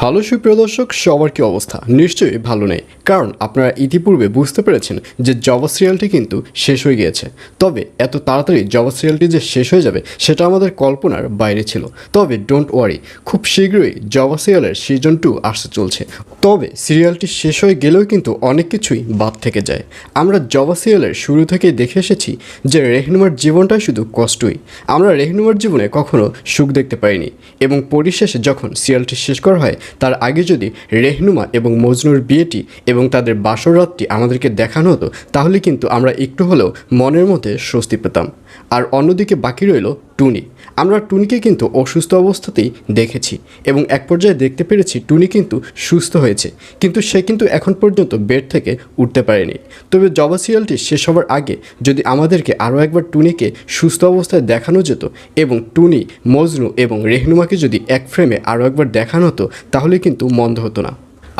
Hello সুপ্রিয় দর্শক সবার কি অবস্থা? নিশ্চয়ই ভালো নেই। কারণ আপনারা ইতিপূর্বে বুঝতে পেরেছেন যে জবা সিরিয়ালটি কিন্তু শেষ হয়ে গিয়েছে। তবে এত তাড়াতাড়ি জবা সিরিয়ালটি যে শেষ হয়ে যাবে, সেটা আমাদের কল্পনার বাইরে ছিল। তবে ডোন্ট ওয়ারি খুব শীঘ্রই জবা সিরিয়ালের সিজন টু আসতে চলছে। তবে সিরিয়ালটি শেষ হয়ে গেলেও কিন্তু অনেক কিছুই বাদ থেকে যায়। আমরা জবা সিরিয়ালের শুরু থেকেই দেখে এসেছি যে রেহনুমার জীবনটাই শুধু কষ্টই। আমরা রেহনুমার জীবনে কখনো সুখ দেখতে পাইনি এবং পরিশেষে যখন সিরিয়ালটি শেষ করা হয়, তার আগে যদি রেহনুমা এবং মজনুর বিয়েটি এবং তাদের বাসরাতটি আমাদেরকে দেখানো হতো, তাহলে কিন্তু আমরা একটু হলেও মনের মধ্যে স্বস্তি পেতাম। আর অন্যদিকে বাকি রইল টুনি। আমরা টুনিকে কিন্তু অসুস্থ অবস্থাতেই দেখেছি এবং এক পর্যায়ে দেখতে পেরেছি টুনি কিন্তু সুস্থ হয়েছে, কিন্তু সে কিন্তু এখন পর্যন্ত বেড থেকে উঠতে পারেনি। তবে জবা সিরিয়ালটি শেষ হওয়ার আগে যদি আমাদেরকে আরও একবার টুনিকে সুস্থ অবস্থায় দেখানো যেত এবং টুনি, মজনু এবং রেহনুমাকে যদি এক ফ্রেমে আরও একবার দেখানো হতো, তাহলে কিন্তু মন্দ হতো না।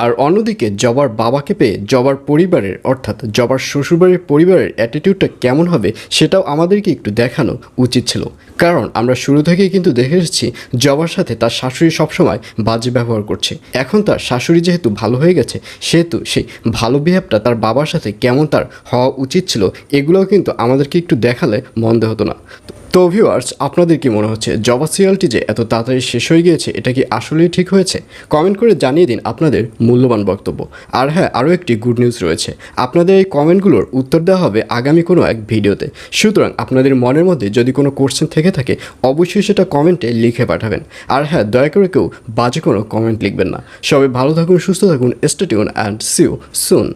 আর অন্যদিকে জবার বাবাকে পেয়ে জবার পরিবারের, অর্থাৎ জবার শ্বশুরবাড়ির পরিবারের অ্যাটিটিউডটা কেমন হবে সেটাও আমাদেরকে একটু দেখানো উচিত ছিল। কারণ আমরা শুরু থেকেই কিন্তু দেখে এসেছি জবার সাথে তার শাশুড়ি সবসময় বাজে ব্যবহার করছে। এখন তার শাশুড়ি যেহেতু ভালো হয়ে গেছে, সেহেতু সেই ভালো বিহেভটা তার বাবার সাথে কেমন তার হওয়া উচিত ছিল, এগুলোও কিন্তু আমাদেরকে একটু দেখালে মন্দ হতো না। তো ভিউয়ার্স আপনাদের কি মনে হচ্ছে? জবা সিরিয়ালটি যে এত তাড়াতাড়ি শেষ হয়ে গিয়েছে, এটা কি আসলেই ঠিক হয়েছে? কমেন্ট করে জানিয়ে দিন আপনাদের মূল্যবান বক্তব্য। আর হ্যাঁ আরও একটি গুড নিউজ রয়েছে। আপনাদের এই কমেন্টগুলোর উত্তর দেওয়া হবে আগামী কোনো এক ভিডিওতে। সুতরাং আপনাদের মনের মধ্যে যদি কোনো কোশ্চেন থেকে থাকে, অবশ্যই সেটা কমেন্টে লিখে পাঠাবেন। আর হ্যাঁ দয়া করে কেউ বাজে কোনো কমেন্ট লিখবেন না। সবাই ভালো থাকুন, সুস্থ থাকুন স্টেটিউন অ্যান্ড সিউ সুন